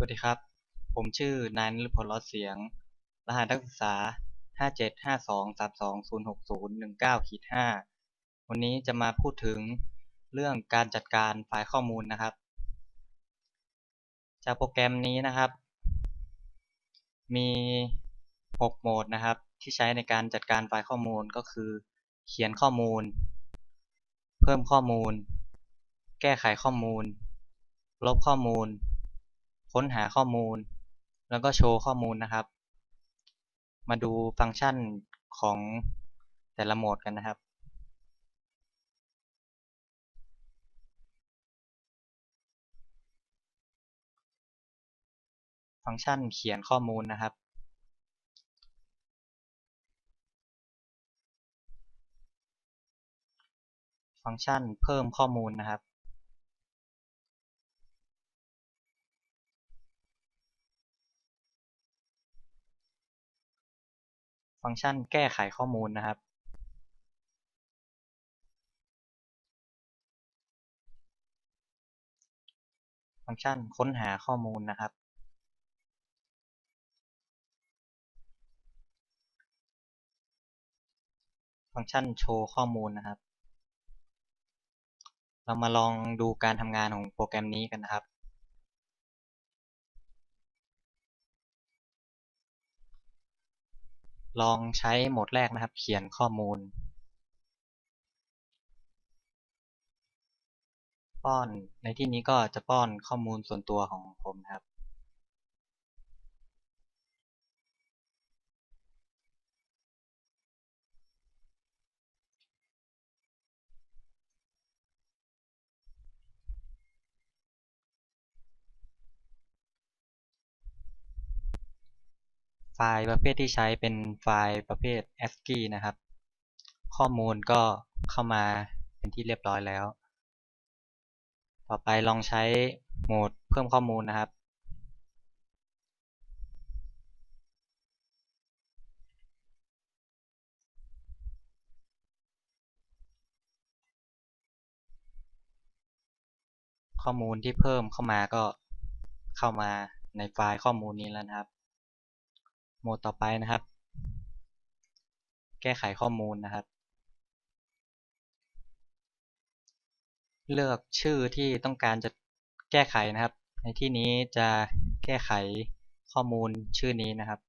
สวัสดีครับ ผมชื่อนายนฤพลลอดเสียง รหัสนักศึกษา 575232060191ขีด5วันนี้จะมาพูดถึงเรื่องการจัดการไฟล์ข้อมูลนะครับ จากโปรแกรมนี้นะครับ มี 6 โหมดนะครับ ที่ใช้ในการจัดการไฟล์ข้อมูลก็คือ เขียนข้อมูล เพิ่มข้อมูล แก้ไขข้อมูล ลบข้อมูล ค้นหาข้อมูล แล้วก็โชว์ข้อมูลนะครับ มาดูฟังก์ชันของแต่ละโหมดกันนะครับ ฟังก์ชันเขียนข้อมูลนะครับฟังก์ชันเพิ่มข้อมูลนะครับ ฟังก์ชันแก้ไขข้อมูลนะครับ ฟังก์ชันค้นหาข้อมูลนะครับ ฟังก์ชันโชว์ข้อมูลนะครับ เรามาลองดูการทำงานของโปรแกรมนี้กันนะครับ ลองใช้โหมดแรกนะครับ เขียนข้อมูล ป้อนในที่นี้ก็จะป้อนข้อมูลส่วนตัวของผมนะครับ ไฟล์ประเภทที่ใช้เป็นไฟล์ประเภท ASCII นะครับ ข้อมูลก็เข้ามาเป็นที่เรียบร้อยแล้ว ต่อไปลองใช้โหมดเพิ่มข้อมูลนะครับ ข้อมูลที่เพิ่มเข้ามาก็เข้ามาในไฟล์ข้อมูลนี้แล้วนะครับ โหมดต่อไปนะครับ แก้ไขข้อมูลนะครับ เลือกชื่อที่ต้องการจะแก้ไขนะครับ ในที่นี้จะแก้ไขข้อมูลชื่อนี้นะครับ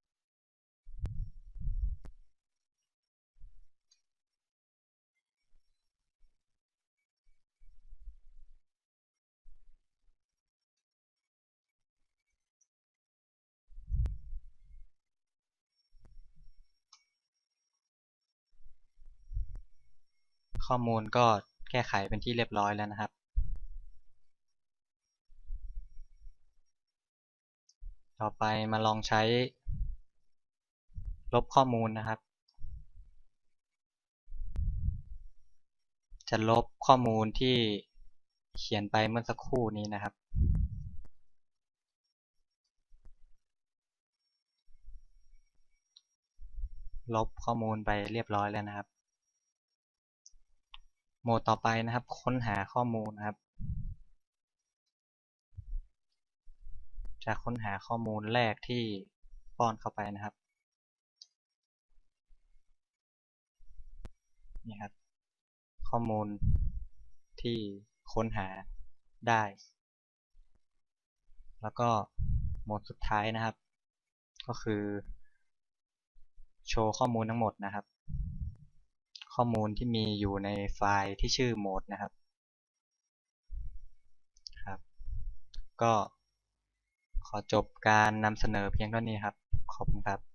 ข้อมูลก็แก้ไขเป็นที่เรียบร้อยแล้วนะครับ ต่อไปมาลองใช้ ลบข้อมูลนะครับ จะลบข้อมูลที่เขียนไปเมื่อสักครู่นี้นะครับลบข้อมูลไปเรียบร้อยแล้วนะครับ มดต่อไปนะครับ ค้นหาข้อมูลนะครับ จะค้นหาข้อมูลแรกที่ป้อนเข้าไปนะครับ นี่ครับ ข้อมูลที่ค้นหาได้ แล้วก็โหมดสุดท้ายนะครับ ก็คือ โชว์ข้อมูลทั้งหมดนะครับ ข้อมูลที่มีอยู่ในไฟล์ที่ชื่อโหมดนะครับครับ ก็ขอจบการนำเสนอเพียงเท่านี้ครับ ขอบคุณครับ